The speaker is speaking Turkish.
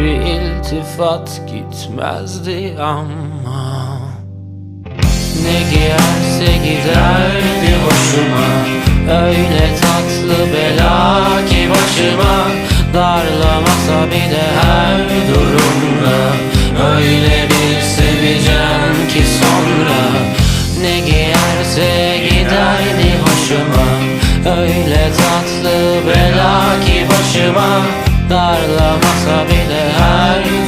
Hiçbir iltifat gitmezdi ama Ne giyerse giderdi hoşuma Öyle tatlı bela ki başıma Darlamasa bile her durumda. Öyle bir seveceğim ki sonra Ne giyerse giderdi hoşuma Öyle tatlı bela ki başıma Darlamasa bile her gün